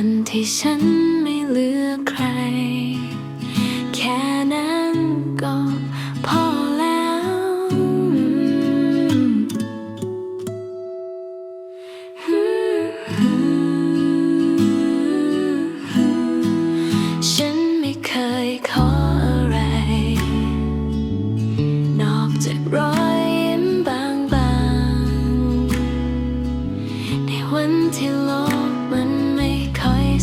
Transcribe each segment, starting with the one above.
มันที่ฉันไม่เหลือใคร แค่นั้นก็พอแล้ว ฉันไม่เคยขออะไร นอกจากรอยยิ้มบางๆ ในวันที่โลกมัน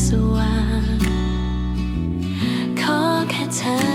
สว่าง ขอแค่เธอ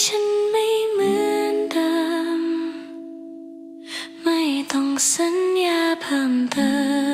ฉันไม่เหมือนเดิม ไม่ต้องสัญญาเพิ่มเติม